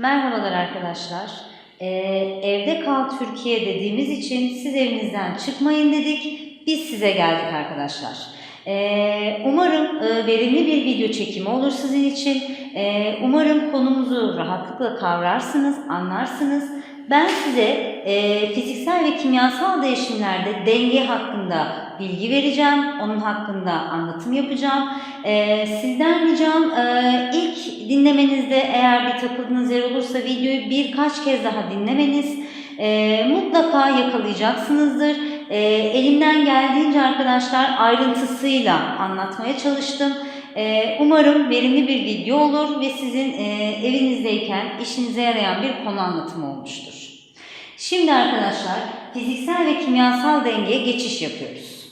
Merhabalar arkadaşlar. Ee, evde kal Türkiye dediğimiz için siz evinizden çıkmayın dedik. Biz size geldik arkadaşlar. Ee, umarım e, verimli bir video çekimi olur sizin için. Ee, umarım konumuzu rahatlıkla kavrarsınız, anlarsınız. Ben size e, fiziksel ve kimyasal değişimlerde denge hakkında bilgi vereceğim. Onun hakkında anlatım yapacağım. E, sizden ricam e, ilk dinlemenizde eğer bir takıldığınız yer olursa videoyu birkaç kez daha dinlemeniz. E, mutlaka yakalayacaksınızdır. E, elimden geldiğince arkadaşlar ayrıntısıyla anlatmaya çalıştım. E, umarım verimli bir video olur ve sizin e, evinizdeyken işinize yarayan bir konu anlatımı olmuştur. Şimdi arkadaşlar fiziksel ve kimyasal dengeye geçiş yapıyoruz.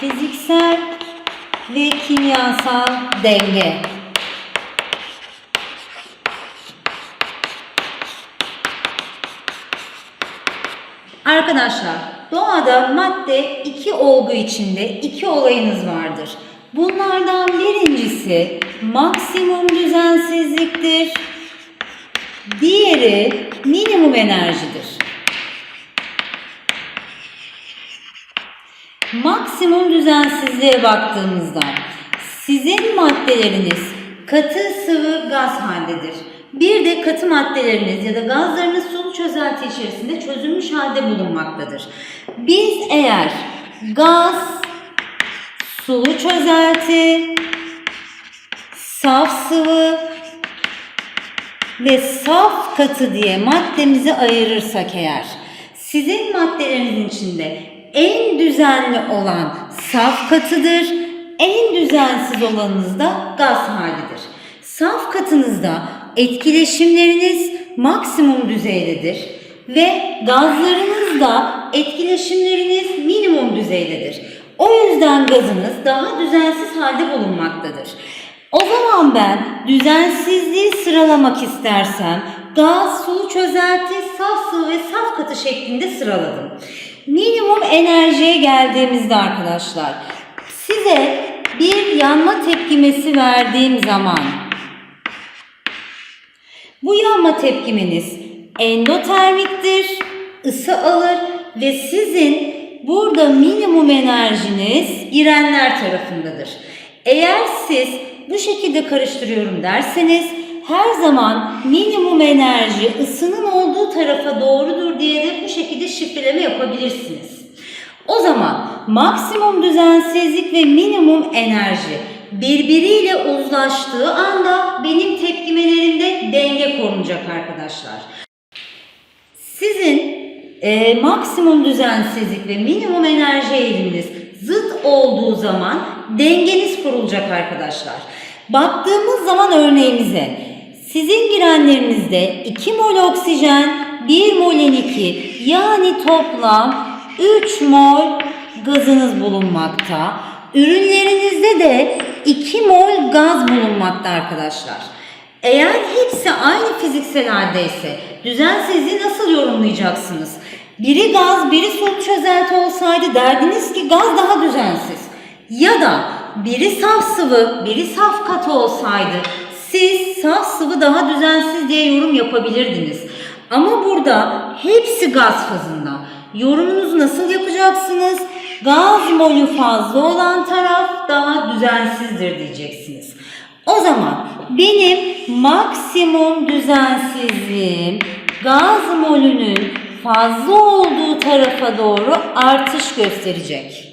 Fiziksel ve kimyasal denge. Arkadaşlar doğada madde iki olgu içinde iki olayınız vardır. Bunlardan birincisi maksimum düzensizliktir. Diğeri minimum enerjidir. Maksimum düzensizliğe baktığımızda sizin maddeleriniz katı, sıvı, gaz haldedir. Bir de katı maddeleriniz ya da gazlarınız sulu çözelti içerisinde çözülmüş halde bulunmaktadır. Biz eğer gaz, sulu çözelti, saf sıvı ve saf katı diye maddemizi ayırırsak eğer sizin maddelerinizin içinde en düzenli olan saf katıdır, en düzensiz olanınız da gaz halidir. Saf katınızda etkileşimleriniz maksimum düzeydedir ve gazlarınızda etkileşimleriniz minimum düzeydedir. O yüzden gazınız daha düzensiz halde bulunmaktadır. Zaman ben düzensizliği sıralamak istersem gaz, sulu çözelti, saf sıvı ve saf katı şeklinde sıraladım. Minimum enerjiye geldiğimizde arkadaşlar size bir yanma tepkimesi verdiğim zaman bu yanma tepkimeniz endotermiktir, ısı alır ve sizin burada minimum enerjiniz girenler tarafındadır. Eğer siz bu şekilde karıştırıyorum derseniz her zaman minimum enerji ısının olduğu tarafa doğrudur diye de bu şekilde şifreleme yapabilirsiniz. O zaman maksimum düzensizlik ve minimum enerji birbiriyle uzlaştığı anda benim tepkimelerimde denge korunacak arkadaşlar. Sizin e, maksimum düzensizlik ve minimum enerji eğiliminiz zıt olduğu zaman dengeniz kurulacak arkadaşlar. Baktığımız zaman örneğimize sizin girenlerinizde 2 mol oksijen, 1 mol N2 yani toplam 3 mol gazınız bulunmakta. Ürünlerinizde de 2 mol gaz bulunmakta arkadaşlar. Eğer hepsi aynı fiziksel haldeyse düzensizliği nasıl yorumlayacaksınız? Biri gaz, biri sulu çözelti olsaydı derdiniz ki gaz daha düzensiz. Ya da biri saf sıvı, biri saf katı olsaydı siz saf sıvı daha düzensiz diye yorum yapabilirdiniz. Ama burada hepsi gaz fazında. Yorumunuzu nasıl yapacaksınız? Gaz molü fazla olan taraf daha düzensizdir diyeceksiniz. O zaman benim maksimum düzensizliğim gaz molünün fazla olduğu tarafa doğru artış gösterecek.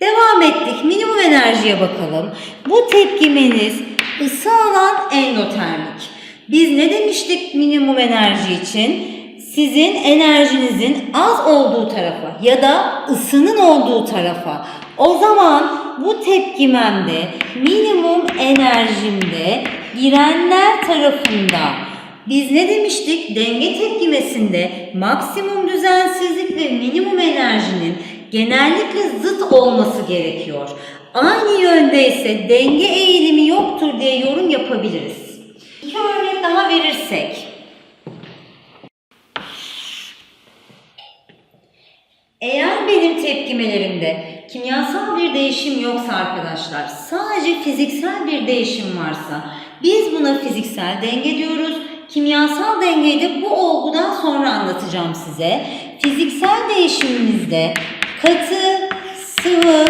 Devam ettik. Minimum enerjiye bakalım. Bu tepkimeniz ısı alan endotermik. Biz ne demiştik minimum enerji için? Sizin enerjinizin az olduğu tarafa ya da ısının olduğu tarafa. O zaman bu tepkimemde minimum enerjimde girenler tarafında biz ne demiştik? Denge tepkimesinde maksimum düzensizlik ve minimum enerjinin genellikle zıt olması gerekiyor. Aynı yönde ise denge eğilimi yoktur diye yorum yapabiliriz. İki örnek daha verirsek. Eğer benim tepkimelerimde kimyasal bir değişim yoksa arkadaşlar, sadece fiziksel bir değişim varsa Biz buna fiziksel denge diyoruz. Kimyasal dengeyi de bu olgudan sonra anlatacağım size. Fiziksel değişimimizde katı, sıvı,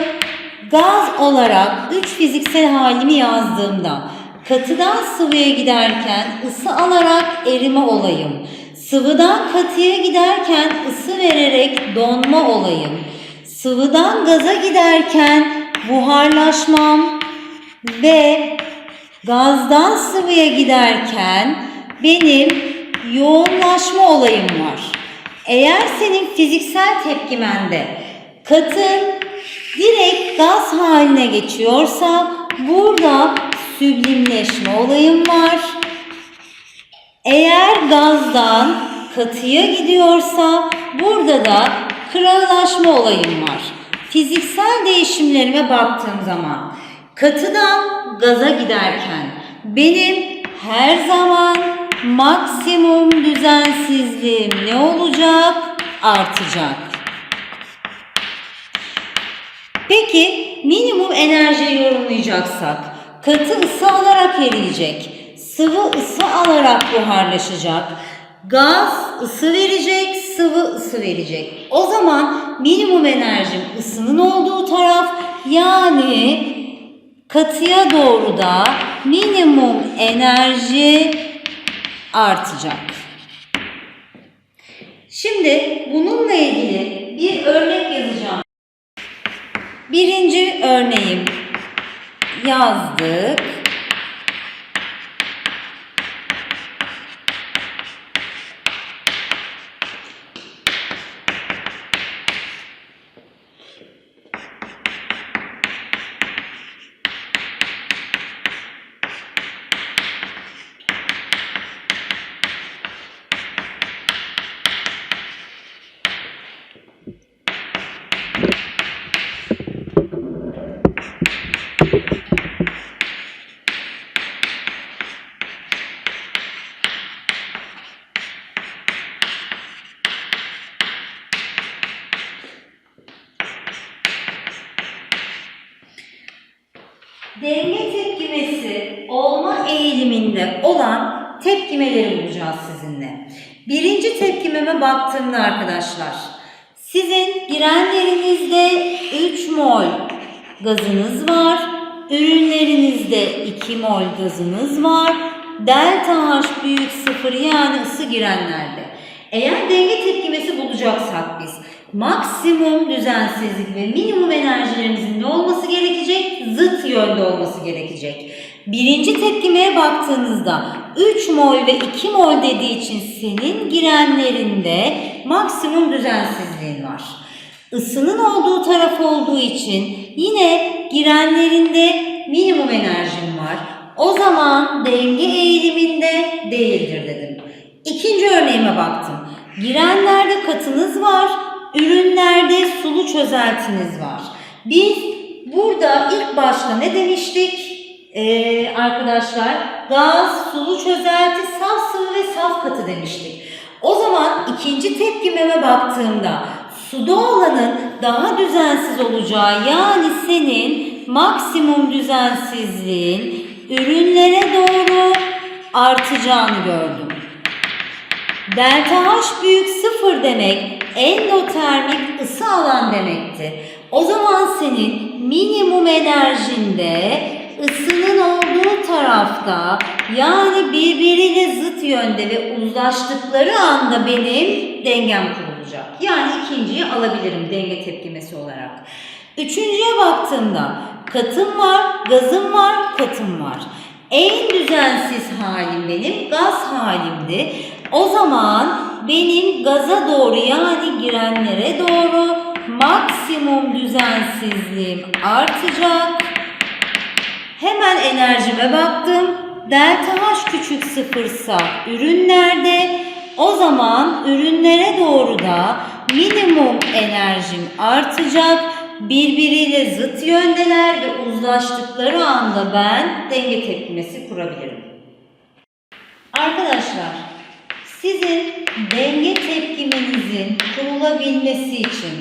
gaz olarak üç fiziksel halimi yazdığımda katıdan sıvıya giderken ısı alarak erime olayım. Sıvıdan katıya giderken ısı vererek donma olayım. Sıvıdan gaza giderken buharlaşmam ve gazdan sıvıya giderken benim yoğunlaşma olayım var. Eğer senin fiziksel tepkimende katı direkt gaz haline geçiyorsa burada süblimleşme olayım var. Eğer gazdan katıya gidiyorsa burada da kırılaşma olayım var. Fiziksel değişimlerime baktığım zaman katıdan gaza giderken benim her zaman maksimum düzensizliğim ne olacak? Artacak. Peki minimum enerjiyi yorumlayacaksak katı ısı alarak eriyecek, sıvı ısı alarak buharlaşacak, gaz ısı verecek, sıvı ısı verecek. O zaman minimum enerjim ısının olduğu taraf yani katıya doğru da minimum enerji artacak. Şimdi bununla ilgili bir örnek yazacağım. Birinci örneğim yazdık. Denge tepkimesi olma eğiliminde olan tepkimeleri bulacağız sizinle. Birinci tepkimeme baktığımda arkadaşlar, sizin girenlerinizde 3 mol gazınız var, ürünlerinizde 2 mol gazınız var, delta H büyük sıfır yani ısı girenlerde. Eğer denge tepkimesi bulacaksak biz maksimum düzensizlik ve minimum enerjilerimizin ne olması gerekecek? Zıt yönde olması gerekecek. Birinci tepkimeye baktığınızda 3 mol ve 2 mol dediği için senin girenlerinde maksimum düzensizliğin var. Isının olduğu taraf olduğu için yine girenlerinde minimum enerjim var. O zaman denge eğiliminde değildir dedim. İkinci örneğime baktım. Girenlerde katınız var, ürünlerde sulu çözeltiniz var. Biz burada ilk başta ne demiştik? Ee, arkadaşlar gaz, sulu çözelti, saf sıvı ve saf katı demiştik. O zaman ikinci tepkimeme baktığımda suda olanın daha düzensiz olacağı yani senin maksimum düzensizliğin ürünlere doğru artacağını gördüm. Delta H büyük sıfır demek endotermik ısı alan demekti. O zaman senin minimum enerjinde ısının olduğu tarafta yani birbiriyle zıt yönde ve uzlaştıkları anda benim dengem kurulacak. Yani ikinciyi alabilirim denge tepkimesi olarak. Üçüncüye baktığımda katım var, gazım var, katım var. En düzensiz halim benim gaz halimdi. O zaman benim gaza doğru yani girenlere doğru maksimum düzensizliğim artacak. Hemen enerjime baktım. Delta H küçük sıfırsa ürünlerde o zaman ürünlere doğru da minimum enerjim artacak. Birbiriyle zıt yöndeler ve uzlaştıkları anda ben denge tepkimesi kurabilirim. Arkadaşlar sizin denge tepkimenizin kurulabilmesi için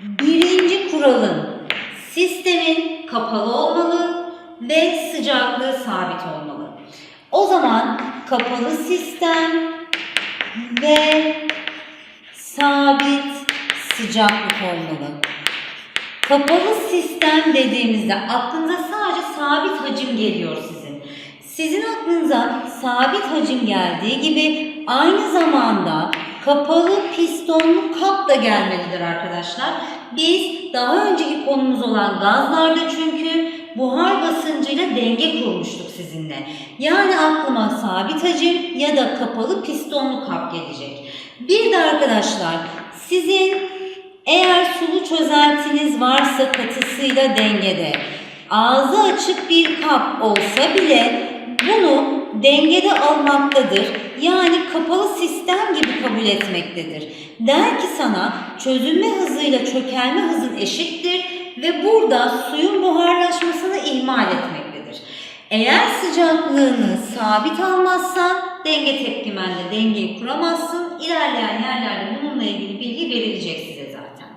birinci kuralın sistemin kapalı olmalı ve sıcaklığı sabit olmalı. O zaman kapalı sistem ve sabit sıcaklık olmalı. Kapalı sistem dediğimizde aklınıza sadece sabit hacim geliyor sizin. Sizin aklınıza sabit hacim geldiği gibi aynı zamanda kapalı pistonlu kap da gelmelidir arkadaşlar. Biz daha önceki konumuz olan gazlarda çünkü buhar basıncıyla denge kurmuştuk sizinle. Yani aklıma sabit hacim ya da kapalı pistonlu kap gelecek. Bir de arkadaşlar sizin eğer sulu çözeltiniz varsa katısıyla dengede, ağzı açık bir kap olsa bile bunu dengede almaktadır. Yani kapalı sistem gibi kabul etmektedir. Der ki sana çözülme hızıyla çökelme hızın eşittir ve burada suyun buharlaşmasını ihmal etmektedir. Eğer sıcaklığını sabit almazsan denge tepkimende dengeyi kuramazsın. İlerleyen yerlerde bununla ilgili bilgi verilecek size zaten.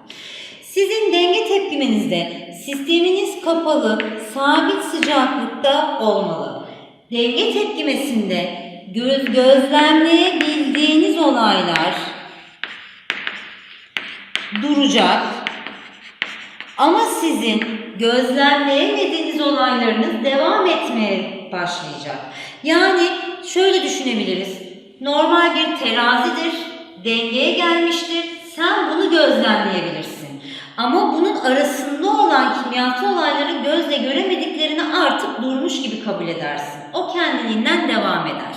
Sizin denge tepkimenizde sisteminiz kapalı, sabit sıcaklıkta olmalı. Denge tepkimesinde göz gözlemleyebildiğiniz olaylar duracak. Ama sizin gözlemleyemediğiniz olaylarınız devam etmeye başlayacak. Yani şöyle düşünebiliriz. Normal bir terazidir, dengeye gelmiştir. Sen bunu gözlemleyebilirsin. Ama bunun arasında olan kimyasal olayları gözle göremediklerini artık durmuş gibi kabul edersin. O kendiliğinden devam eder.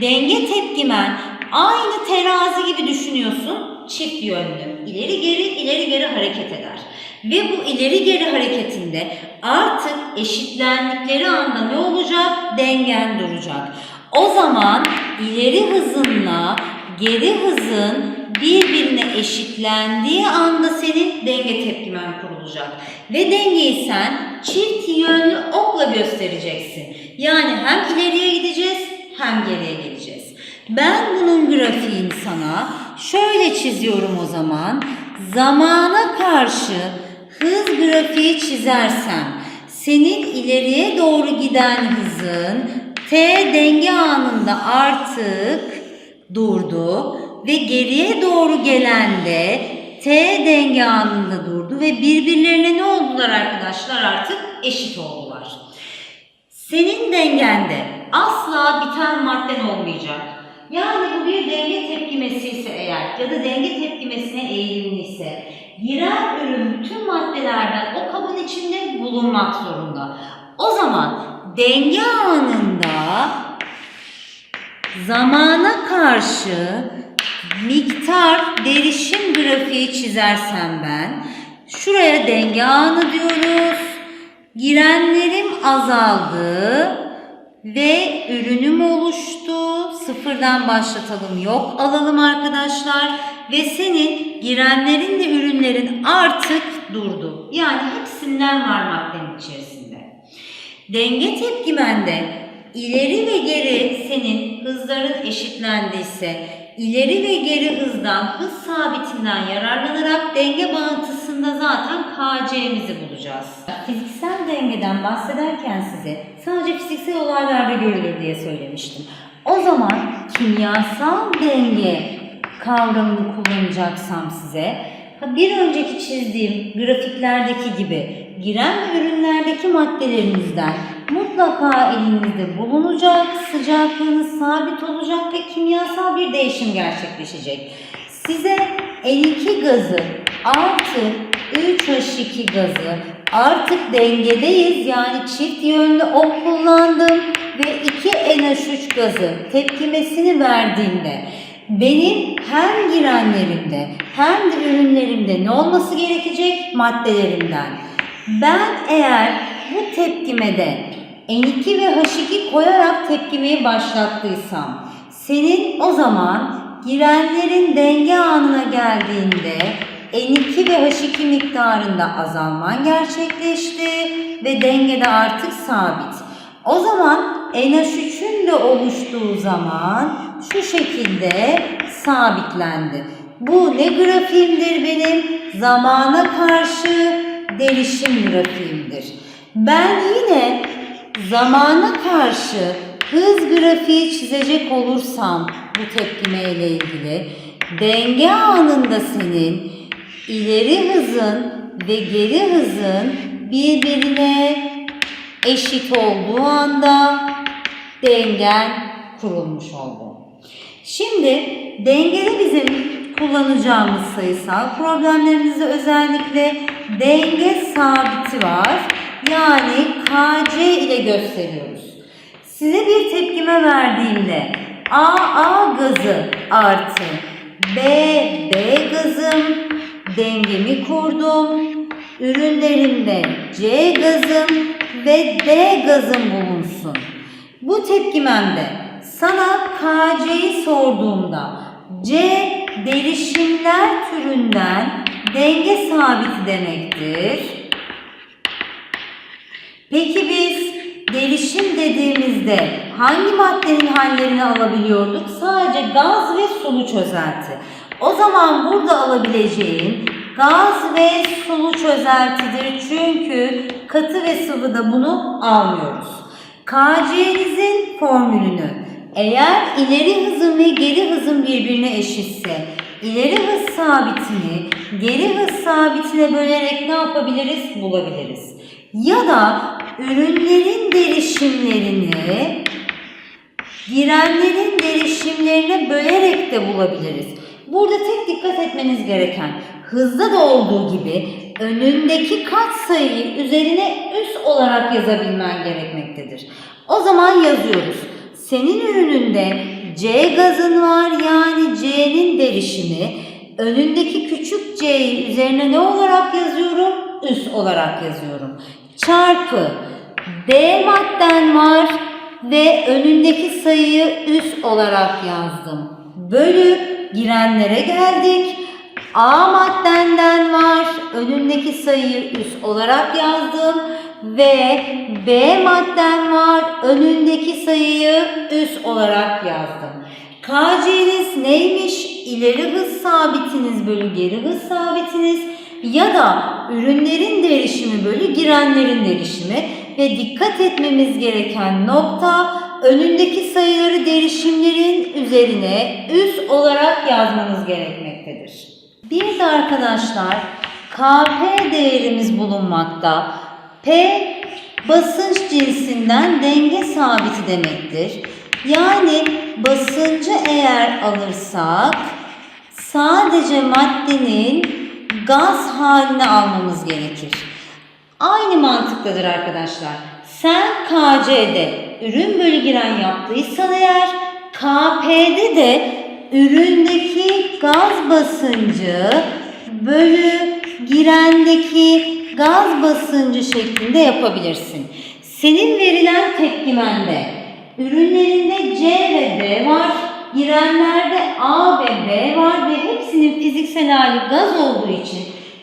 Denge tepkimen aynı terazi gibi düşünüyorsun. Çift yönlü. İleri geri ileri geri hareket eder. Ve bu ileri geri hareketinde artık eşitlendikleri anda ne olacak? Dengen duracak. O zaman ileri hızınla geri hızın birbirine eşitlendiği anda senin denge tepkimen kurulacak. Ve dengeyi sen çift yönlü okla göstereceksin. Yani hem ileriye gideceğiz hem geriye geleceğiz. Ben bunun grafiğini sana şöyle çiziyorum o zaman. Zamana karşı hız grafiği çizersem senin ileriye doğru giden hızın t denge anında artık durdu ve geriye doğru gelen de t denge anında durdu ve birbirlerine ne oldular arkadaşlar artık eşit oldular. Senin dengende asla biten madden olmayacak. Yani bu bir denge tepkimesi ise eğer ya da denge tepkimesine eğilimliyse giren ürün bütün maddelerden o kabın içinde bulunmak zorunda. O zaman denge anında zamana karşı miktar derişim grafiği çizersem ben şuraya denge anı diyoruz. Girenlerim azaldı ve ürünüm oluştu. Sıfırdan başlatalım yok alalım arkadaşlar. Ve senin girenlerin de ürünlerin artık durdu. Yani hepsinden var maddenin içerisinde. Denge tepkimende ileri ve geri senin hızların eşitlendiyse ileri ve geri hızdan hız sabitinden yararlanarak denge bağıntısında zaten KC'mizi bulacağız. Fiziksel dengeden bahsederken size sadece fiziksel olaylarda görülür diye söylemiştim. O zaman kimyasal denge kavramını kullanacaksam size bir önceki çizdiğim grafiklerdeki gibi giren ürünlerdeki maddelerinizden mutlaka elinizde bulunacak, sıcaklığınız sabit olacak ve kimyasal bir değişim gerçekleşecek. Size N2 gazı artı 3H2 gazı artık dengedeyiz yani çift yönlü ok kullandım ve 2NH3 gazı tepkimesini verdiğimde benim hem girenlerimde hem de ürünlerimde ne olması gerekecek maddelerimden. Ben eğer bu tepkimede N2 ve H2 koyarak tepkimeyi başlattıysam senin o zaman girenlerin denge anına geldiğinde N2 ve H2 miktarında azalman gerçekleşti ve dengede artık sabit. O zaman NH3'ün de oluştuğu zaman şu şekilde sabitlendi. Bu ne grafiğimdir benim? Zamana karşı derişim grafiğimdir. Ben yine zamana karşı hız grafiği çizecek olursam bu tepkime ile ilgili denge anında senin ileri hızın ve geri hızın birbirine eşit olduğu anda dengen kurulmuş oldu. Şimdi dengede bizim kullanacağımız sayısal problemlerimizde özellikle denge sabiti var. Yani KC ile gösteriyoruz. Size bir tepkime verdiğimde AA gazı artı B, B gazım dengemi kurdum. Ürünlerimde C gazım ve D gazım bulunsun. Bu tepkimemde sana KC'yi sorduğumda C derişimler türünden denge sabiti demektir. Peki biz derişim dediğimizde hangi maddenin hallerini alabiliyorduk? Sadece gaz ve sulu çözelti. O zaman burada alabileceğin gaz ve sulu çözeltidir. Çünkü katı ve sıvıda bunu almıyoruz. KC'nizin formülünü eğer ileri hızın ve geri hızın birbirine eşitse ileri hız sabitini geri hız sabitine bölerek ne yapabiliriz? Bulabiliriz. Ya da ürünlerin derişimlerini girenlerin derişimlerine bölerek de bulabiliriz. Burada tek dikkat etmeniz gereken hızda da olduğu gibi önündeki katsayıyı üzerine üst olarak yazabilmen gerekmektedir. O zaman yazıyoruz. Senin ürününde C gazın var yani C'nin derişimi. Önündeki küçük C'yi üzerine ne olarak yazıyorum? Üst olarak yazıyorum. Çarpı D madden var ve önündeki sayıyı üst olarak yazdım. Bölü girenlere geldik. A maddenden var. Önündeki sayıyı üst olarak yazdım. Ve B madden var. Önündeki sayıyı üst olarak yazdım. KC'niz neymiş? İleri hız sabitiniz bölü geri hız sabitiniz ya da ürünlerin derişimi bölü girenlerin derişimi ve dikkat etmemiz gereken nokta önündeki sayıları derişimlerin üzerine üst olarak yazmanız gerekmektedir. Bir de arkadaşlar KP değerimiz bulunmakta. P basınç cinsinden denge sabiti demektir. Yani basıncı eğer alırsak sadece maddenin gaz haline almamız gerekir. Aynı mantıktadır arkadaşlar. Sen KC'de ürün bölü giren yaptıysan eğer KP'de de üründeki gaz basıncı bölü girendeki gaz basıncı şeklinde yapabilirsin. Senin verilen tepkimende ürünlerinde C ve D var, girenlerde A ve B var ve hepsinin fiziksel hali gaz olduğu için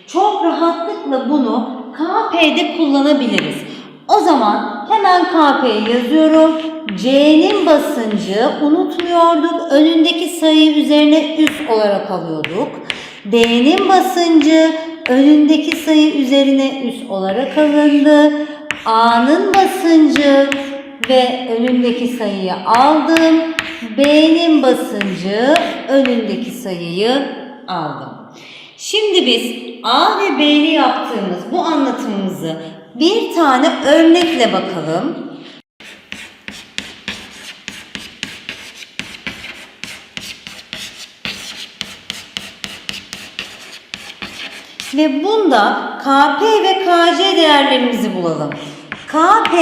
çok rahatlıkla bunu KP'de kullanabiliriz. O zaman hemen KP'yi yazıyorum. C'nin basıncı unutmuyorduk. Önündeki sayıyı üzerine üst olarak alıyorduk. D'nin basıncı önündeki sayı üzerine üst olarak alındı. A'nın basıncı ve önündeki sayıyı aldım. B'nin basıncı önündeki sayıyı aldım. Şimdi biz A ve B'li yaptığımız bu anlatımımızı bir tane örnekle bakalım. Ve bunda KP ve KC değerlerimizi bulalım. KP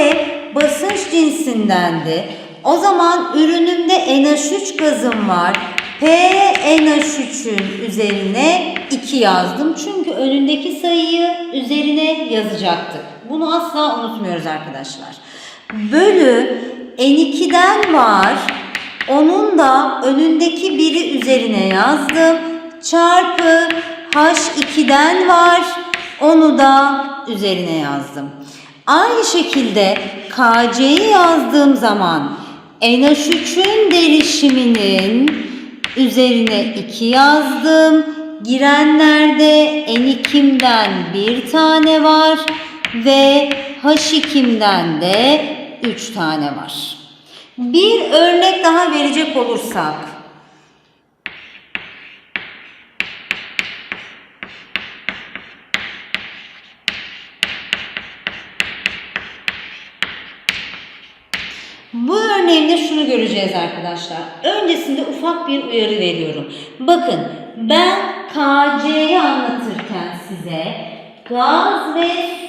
basınç cinsindendi. O zaman ürünümde NH3 gazım var. P NH3'ün üzerine 2 yazdım. Çünkü önündeki sayıyı üzerine yazacaktık. Bunu asla unutmuyoruz arkadaşlar. Bölü N2'den var. Onun da önündeki biri üzerine yazdım. Çarpı H2'den var. Onu da üzerine yazdım. Aynı şekilde KC'yi yazdığım zaman NH3'ün derişiminin üzerine 2 yazdım. Girenlerde N2'mden bir tane var ve H2'mden de 3 tane var. Bir örnek daha verecek olursak Bu örneğinde şunu göreceğiz arkadaşlar. Öncesinde ufak bir uyarı veriyorum. Bakın ben KC'yi anlatırken size gaz ve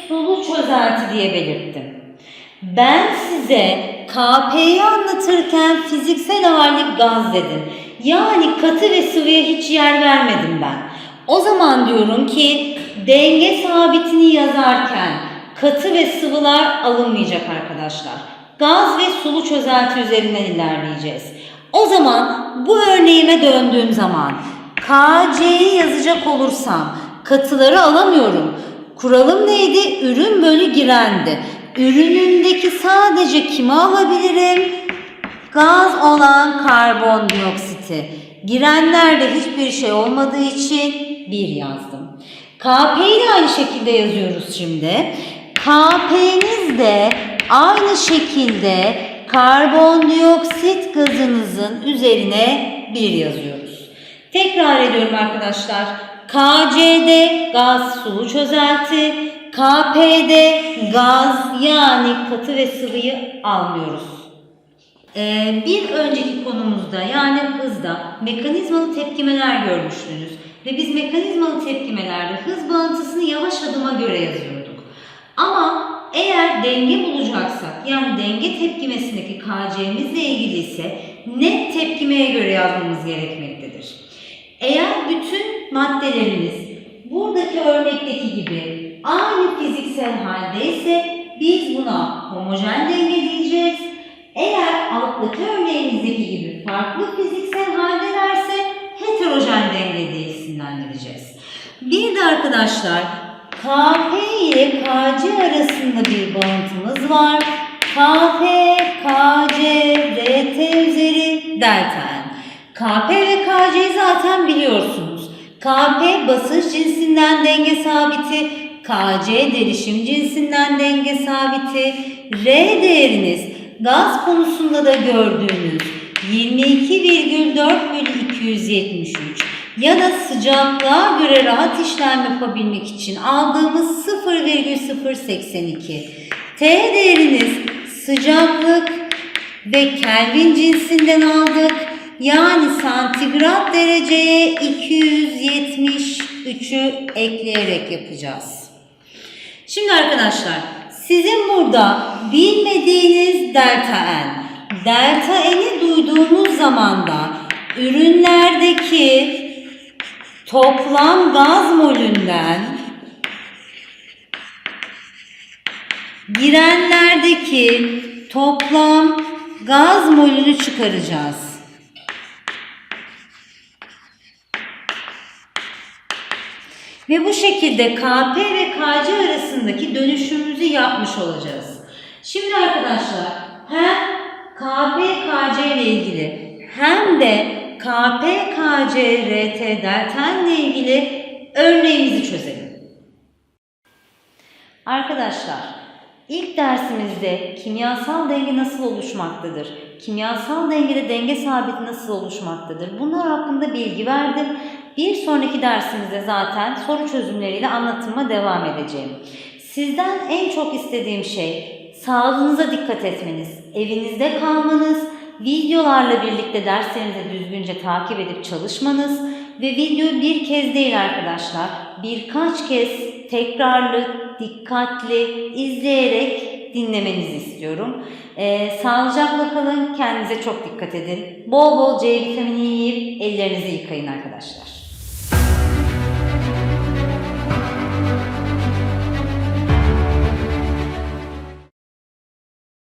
sulu çözelti diye belirttim. Ben size KP'yi anlatırken fiziksel hali gaz dedim. Yani katı ve sıvıya hiç yer vermedim ben. O zaman diyorum ki denge sabitini yazarken katı ve sıvılar alınmayacak arkadaşlar. Gaz ve sulu çözelti üzerinden ilerleyeceğiz. O zaman bu örneğime döndüğüm zaman KC'yi yazacak olursam katıları alamıyorum. Kuralım neydi? Ürün bölü girendi. Ürünündeki sadece kimi alabilirim? Gaz olan karbondioksiti. Girenlerde hiçbir şey olmadığı için 1 yazdım. KP'yi de aynı şekilde yazıyoruz şimdi. KP'niz de aynı şekilde karbondioksit gazınızın üzerine 1 yazıyoruz. Tekrar ediyorum arkadaşlar. KC'de gaz sulu çözelti, KP'de gaz yani katı ve sıvıyı almıyoruz. Ee, bir önceki konumuzda yani hızda mekanizmalı tepkimeler görmüştünüz. Ve biz mekanizmalı tepkimelerde hız bağıntısını yavaş adıma göre yazıyorduk. Ama eğer denge bulacaksak yani denge tepkimesindeki KC'mizle ilgili ise net tepkimeye göre yazmamız gerekmektedir. Eğer bütün maddelerimiz buradaki örnekteki gibi aynı fiziksel haldeyse biz buna homojen denge diyeceğiz. Eğer alttaki örneğimizdeki gibi farklı fiziksel haldelerse heterojen denge diye isimlendireceğiz. Bir de arkadaşlar KP ile KC arasında bir bağıntımız var. KP, KC, RT üzeri delta. KP ve KC'yi zaten biliyorsunuz. KP basınç cinsinden denge sabiti, KC derişim cinsinden denge sabiti, R değeriniz gaz konusunda da gördüğünüz 22,4 bölü 273 ya da sıcaklığa göre rahat işlem yapabilmek için aldığımız 0,082. T değeriniz sıcaklık ve Kelvin cinsinden aldık. Yani santigrat dereceye 273'ü ekleyerek yapacağız. Şimdi arkadaşlar sizin burada bilmediğiniz delta N. Delta N'i duyduğumuz zaman da ürünlerdeki toplam gaz molünden girenlerdeki toplam gaz molünü çıkaracağız. Ve bu şekilde KP ve KC arasındaki dönüşümümüzü yapmış olacağız. Şimdi arkadaşlar hem KP KC ile ilgili hem de KP KC RT delta ile ilgili örneğimizi çözelim. Arkadaşlar ilk dersimizde kimyasal denge nasıl oluşmaktadır? Kimyasal dengede denge sabiti nasıl oluşmaktadır? Bunlar hakkında bilgi verdim. Bir sonraki dersimizde zaten soru çözümleriyle anlatıma devam edeceğim. Sizden en çok istediğim şey sağlığınıza dikkat etmeniz, evinizde kalmanız, videolarla birlikte derslerinizi düzgünce takip edip çalışmanız ve videoyu bir kez değil arkadaşlar, birkaç kez tekrarlı, dikkatli, izleyerek dinlemenizi istiyorum. Ee, sağlıcakla kalın, kendinize çok dikkat edin. Bol bol C vitamini yiyip ellerinizi yıkayın arkadaşlar.